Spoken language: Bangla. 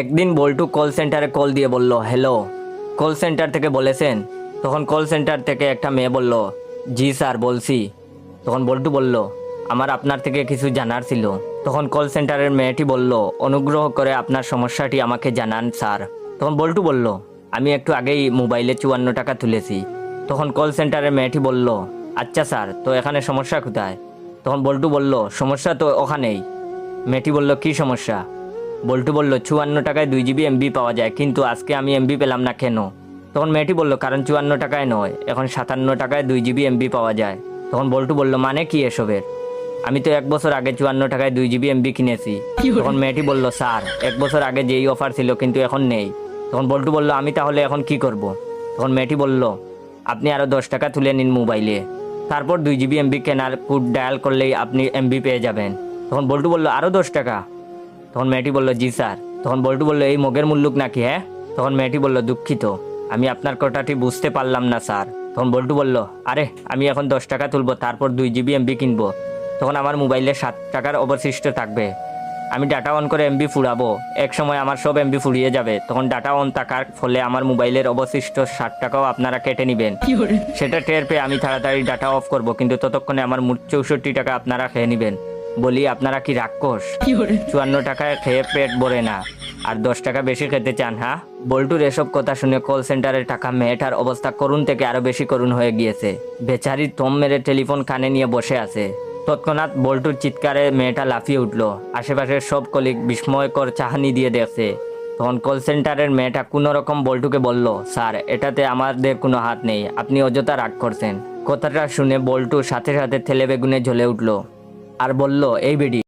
একদিন বল্টু কল সেন্টারে কল দিয়ে বলল হ্যালো কল সেন্টার থেকে বলেছেন। তখন কল সেন্টার থেকে একটা মেয়ে বলল, জি স্যার, বলছি। তখন বল্টু বলল, আমার আপনার থেকে কিছু জানার ছিল। তখন কল সেন্টারের মেয়েটি বলল, অনুগ্রহ করে আপনার সমস্যাটি আমাকে জানান স্যার। তখন বল্টু বলল, আমি একটু আগেই মোবাইলে চুয়ান্ন টাকা তুলেছি। তখন কল সেন্টারের মেয়েটি বলল আচ্ছা স্যার, তো এখানে সমস্যা কোথায়? তখন বল্টু বলল, সমস্যা তো ওখানেই। মেয়েটি বলল, কি সমস্যা? বল্টু বলল চুয়ান্ন টাকায় দুই জিবি এমবি পাওয়া যায় কিন্তু আজকে আমি এমবি পেলাম না কেন? তখন মেয়েটি বলল কারণ চুয়ান্ন টাকায় নয় এখন সাতান্ন টাকায় দুই জিবি এমবি পাওয়া যায়। তখন বল্টু বলল মানে কি এসবের? আমি তো এক বছর আগে চুয়ান্ন টাকায় দুই জিবি এমবি কিনেছি। তখন মেয়েটি বলল স্যার এক বছর আগে যেই অফার ছিল কিন্তু এখন নেই। তখন বল্টু বলল আমি তাহলে এখন কি করব? তখন মেয়েটি বলল আপনি আরও দশ টাকা তুলে নিন মোবাইলে। তারপর দুই জিবি এমবি কেনার কোড ডায়াল করলেই আপনি এমবি পেয়ে যাবেন। তখন বল্টু বলল আরও দশ টাকা? তখন মেয়েটি বলল জি স্যার। তখন বল্টু বলল এই মগের মুল্লুক নাকি হ্যাঁ? তখন মেয়েটি বলল দুঃখিত আমি আপনার কথাটি বুঝতে পারলাম না স্যার। তখন বল্টু বলল আরে আমি এখন দশ টাকা তুলবো তারপর দুই জিবি এমবি কিনবো। তখন আমার মোবাইলে সাত টাকার অবশিষ্ট থাকবে। আমি ডাটা অন করে এমবি ফুরাবো। এক সময় আমার সব এমবি ফুরিয়ে যাবে। তখন ডাটা অন থাকার ফলে আমার মোবাইলের অবশিষ্ট ষাট টাকাও আপনারা কেটে নেবেন। সেটা টের পেয়ে আমি তাড়াতাড়ি ডাটা অফ করব কিন্তু ততক্ষণে আমার মোট চৌষট্টি টাকা আপনারা খেয়ে নেবেন। বলি আপনারা কি রাক্ষস? চুয়ান্ন টাকায় খেয়ে পেট ভরে না আর দশ টাকা বেশি খেতে চান হ্যাঁ বল্টুর এসব কথা শুনে কল সেন্টারের টাকা মেয়েটার অবস্থা করুণ থেকে আরও বেশি করুণ হয়ে গিয়েছে। বেচারি তম মেরে টেলিফোন কানে নিয়ে বসে আছে। তৎক্ষণাৎ বল্টুর চিৎকারে মেয়েটা লাফিয়ে উঠল। আশেপাশের সব কলিগ বিস্ময়কর চাহানি দিয়ে দেখছে। তখন কল সেন্টারের মেয়েটা কোনো রকম বল্টুকে বলল স্যার এটাতে আমাদের কোনো হাত নেই আপনি অযথা রাগ করছেন। কথাটা শুনে বল্টু সাথে সাথে থেলে বেগুনে ঝলে উঠল। আর বলল এই বেডি